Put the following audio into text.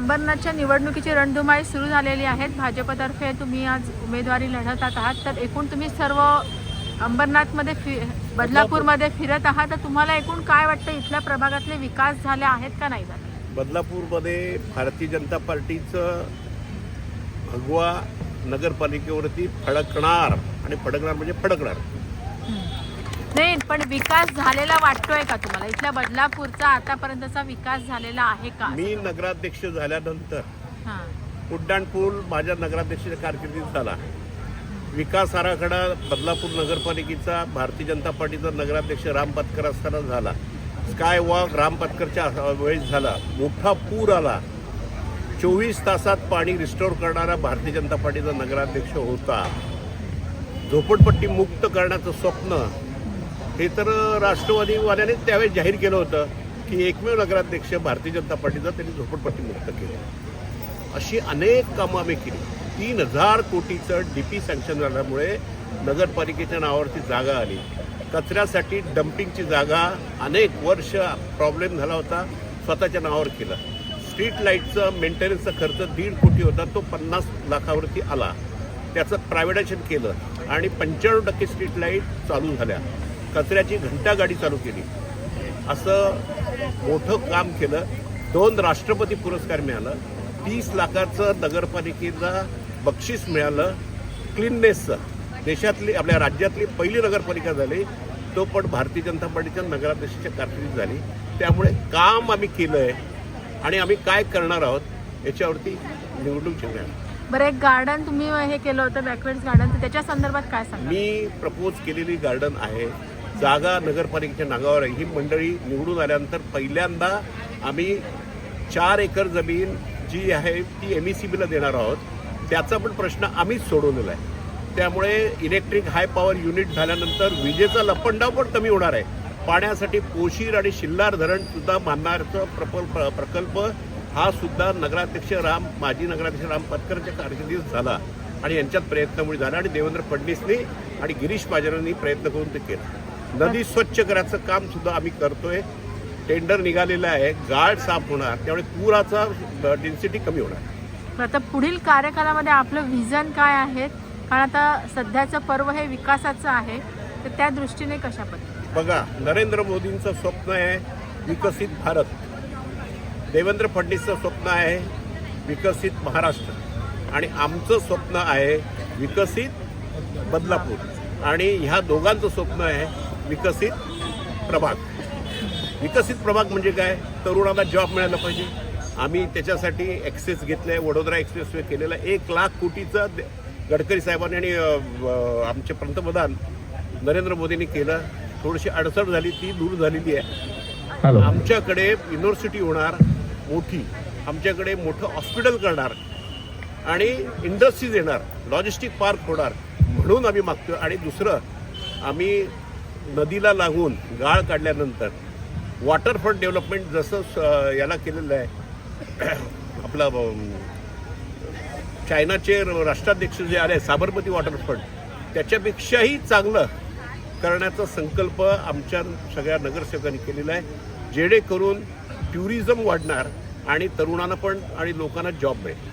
अंबरनाथच्या निवडणुकीची रणधुमाळी सुरू झालेली आहेत. भाजपतर्फे तुम्ही आज उमेदवारी लढवतात आहात. तर एकूण तुम्ही सर्व अंबरनाथमध्ये फि बदलापूरमध्ये फिरत आहात. तर तुम्हाला एकूण काय वाटतं? इथल्या प्रभागातले विकास झाले आहेत का नाही? झाले बदलापूरमध्ये भारतीय जनता पार्टीचं भगवा नगरपालिकेवरती फडकणार आणि फडकणार म्हणजे फडकणार. पण विकास झालेला वाटतोय का तुम्हाला? इथल्या बदलापूरचा आतापर्यंतचा विकास झालेला आहे का मी नगराध्यक्ष झाल्यानंतर हां. उड्डाणपूल माझ्या नगराध्यक्षाच्या कारकिर्दीत झाला. विकास आराखडा बदलापूर नगरपालिकेचा भारतीय जनता पार्टीचा नगराध्यक्ष राम पटकर असताना झाला. स्काय वॉक राम पटकरच्या वेळेस झाला. मोठा पूर आला. चोवीस तासात पाणी रिस्टोर करणारा भारतीय जनता पार्टीचा नगराध्यक्ष होता. झोपडपट्टी मुक्त करण्याचं स्वप्न हे तर राष्ट्रवादीवाल्याने त्यावेळेस जाहीर केलं होतं की एकमेव नगराध्यक्ष भारतीय जनता पार्टीचा त्यांनी झोपडपट्टी मुक्त केली. अशी अनेक कामं आम्ही केली. तीन हजार कोटीचं डी पी सँक्शन झाल्यामुळे नगरपालिकेच्या नावावरती जागा आली. कचऱ्यासाठी डम्पिंगची जागा अनेक वर्ष प्रॉब्लेम झाला होता स्वतःच्या नावावर केलं. स्ट्रीट लाईटचं मेंटेनन्सचा खर्च दीड कोटी होता तो पन्नास लाखावरती आला. त्याचं प्रायव्हेटायझेशन केलं आणि पंच्याण्णव टक्के स्ट्रीट लाइट चालू झाल्या. कचऱ्याची घंटा गाडी चालू केली. असं मोठं काम केलं. दोन राष्ट्रपती पुरस्कार मिळालं. तीस लाखाचं नगरपालिकेला बक्षीस मिळालं. क्लीननेसचं देशातली आपल्या राज्यातली पहिली नगरपालिका झाली. तो पण भारतीय जनता पार्टीच्या नगराध्यक्षाच्या कारकिर्दीत झाली. त्यामुळे काम आम्ही केलं आहे आणि आम्ही काय करणार आहोत याच्यावरती निवडणूक जिंकणार बरं एक गार्डन तुम्ही हे केलं होतं बॅकवर्ड्स गार्डन त्याच्या संदर्भात काय सांगा मी प्रपोज केलेली गार्डन आहे. जागा नगरपालिकेच्या नागावर आहे. ही मंडळी निवडून आल्यानंतर पहिल्यांदा आम्ही चार एकर जमीन जी आहे ती एम ई सी बीला देणार आहोत. त्याचा पण प्रश्न आम्हीच सोडवलेला आहे. त्यामुळे इलेक्ट्रिक हाय पॉवर युनिट झाल्यानंतर विजेचा लपंडाव पण कमी होणार आहे. पाण्यासाठी कोशीर आणि शिल्लार धरणसुद्धा सुद्धा प्रकल्प प्रकल्प हा सुद्धा नगराध्यक्ष राम माजी नगराध्यक्ष राम पटकरच्या कारकिर्दीत झाला. आणि यांच्यात प्रयत्नामुळे झाला. आणि देवेंद्र फडणवीसनी आणि गिरीश बाजारांनी प्रयत्न करून ते केला. नदी स्वच्छ करायचं काम सुद्धा आम्ही करतोय. टेंडर निघालेलं आहे गाळ साफ होणार त्यामुळे पुराचा डेन्सिटी कमी होणार. आता पुढील कार्यकालामध्ये आपलं व्हिजन काय आहे? कारण आता सध्याचं पर्व हे विकासाचं आहे. तर त्या दृष्टीने कशा पद्धतीने? बघा नरेंद्र मोदींचं स्वप्न आहे विकसित भारत. देवेंद्र फडणवीसचं स्वप्न आहे विकसित महाराष्ट्र. आणि आमचं स्वप्न आहे विकसित बदलापूर. आणि ह्या दोघांचं स्वप्न आहे विकसित प्रभाग. विकसित प्रभाग म्हणजे काय? तरुणाला जॉब मिळाला पाहिजे. आम्ही त्याच्यासाठी ॲक्सेस घेतलं आहे वडोदरा एक्सप्रेसवे केलेला आहे. एक लाख कोटीचं गडकरी साहेबांनी आणि आमचे पंतप्रधान नरेंद्र मोदींनी केलं. थोडीशी अडचण झाली ती दूर झालेली आहे. आमच्याकडे युनिव्हर्सिटी होणार मोठी. आमच्याकडे मोठं हॉस्पिटल करणार. आणि इंडस्ट्रीज येणार. लॉजिस्टिक पार्क होणार. म्हणून आम्ही मागतो आणि दुसरं आम्ही नदीला लागून गाळ काढल्यानंतर वॉटरफ्रंट डेव्हलपमेंट जसं स- याला केलेलं आहे आपलं चायनाचे राष्ट्राध्यक्ष जे आले साबरमती वॉटरफ्रंट त्याच्यापेक्षाही चांगलं करण्याचा संकल्प आमच्या सगळ्या नगरसेवकांनी केलेला आहे जेणेकरून टुरिझम वाढणार आणि तरुणांना पण आणि लोकांना जॉब मिळेल.